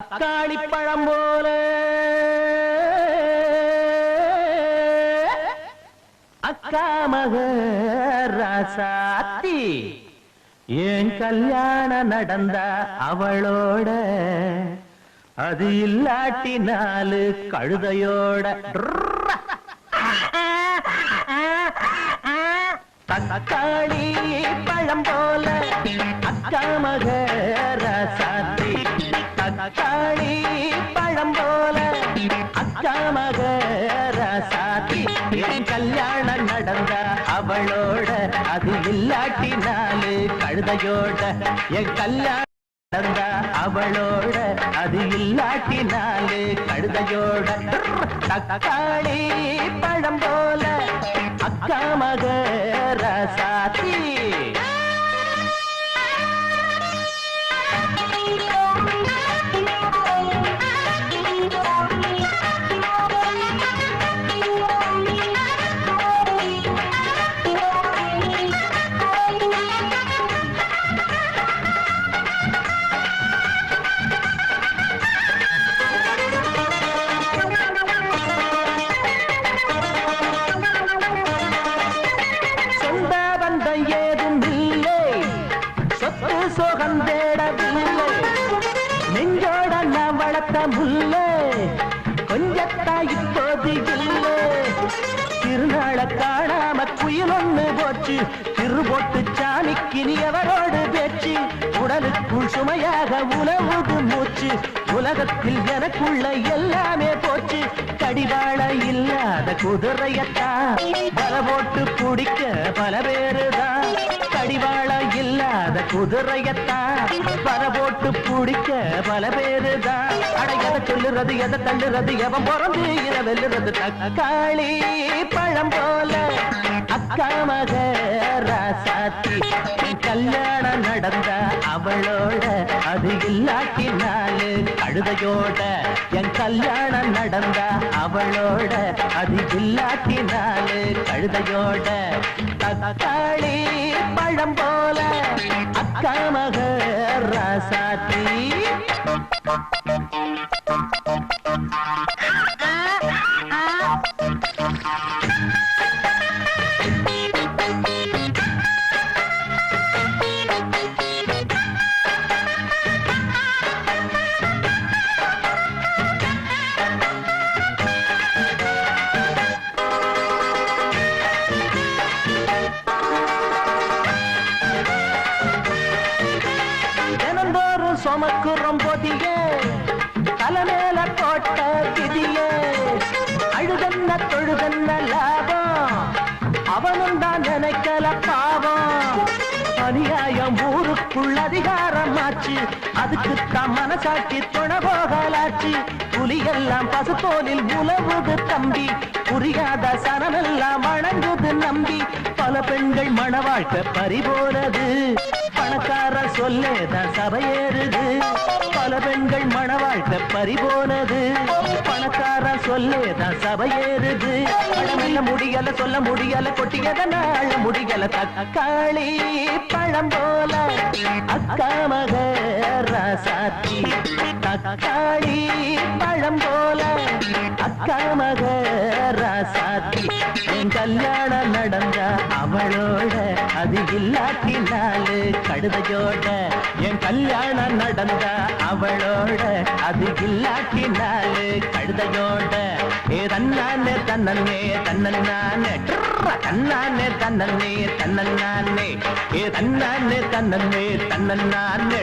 தக்காளி பழம் போல. அக்காமக ராசாத்தி ஏன் கல்யாணம் நடந்த அவளோட? அது இல்லாட்டி நாலு கழுதையோட. தக்காளி பழம் போல. அக்காமக ராசாத்தி தக்காளி பழம் போல அக்கா மக ராசாத்தி கல்யாணம் நடந்த அவளோட அது இல்லாட்டி நாலு கழுதையோட. என் கல்யாணம் நடந்த அவளோட அது இல்லாட்டி நாலு கழுதையோட. தக்காளி பழம் போல அக்கா மக ராசாத்தி சோகம் தேடவில்லை நெஞ்சோட நான் வளர்த்த முல்லை. கொஞ்சத்தா இப்போது இல்லை. திருநாள காணாம குயில் ஒண்ணு போச்சு. திருபோட்டு சாமிக்கு நீ அவரோடு பேச்சு? உடலுக்குள் சுமையாக உணவுது மூச்சு. உலகத்தில் எனக்குள்ள எல்லாமே போச்சு. கடிவாள இல்லாத குதிரையத்தான். பல போட்டு பிடிக்க பல பேரு குதிரையத்தான். பல போட்டு பிடிக்க பல பேரு தான் அட எதை சொல்லுறது எதை தள்ளுறது எவன் பிறந்து இதை வெல்லுறது? தக்காளி பழம் போல. அக்கா மக ராசாத்தி கல்யாணம் நடந்த அவளோட அது இல்லாட்டி நாலு கழுதையோட என் கல்யாணம் நடந்த அவளோட அது இல்லாட்டி நாலு கழுதையோட தக்காளி பழம் போல. ராசாத்தி சுமக்குறோம் பொதிய தலைமேல போட்ட திதிய. அழுதன்ன தொழுதன்ன லாபம்? அவனும் தான் நினைக்கல பாவம். அநியாயம் ஊருக்குள் அதிகாரம் ஆச்சு அதுக்கு தான் மனசாட்சி துண போகலாச்சு. புலியெல்லாம் பசுத்தோலில் உழவுது தம்பி. புரியாத சனமெல்லாம் வணங்குது நம்பி. பல பெண்கள் மணவாழ்க்கை பறிபோனது பணக்கார சொல்லேதான் சபையேறுது பல பெண்கள் மணவாழ்த்த பறி போனது. பணக்கார சொல்லேதான் சபையேறுது பழமெல்ல முடியல சொல்ல முடியல கொட்டியதனால முடியல. தக்காளி பழம் போல அக்கா மக ராசாத்தி தக்காளி பழம் போல அக்கா மக ராசாத்தி என் கல்யாணம் அது இல்லாட்டி நாலு என் கல்யாணம் நடந்த அவளோட. அது இல்லாட்டினாலு கடுதையோட ஏ தன்னானே தன்னே தன்னே தன்னானே தன்னே தன்னே ஏ தன்னானே தன்னே தன்னே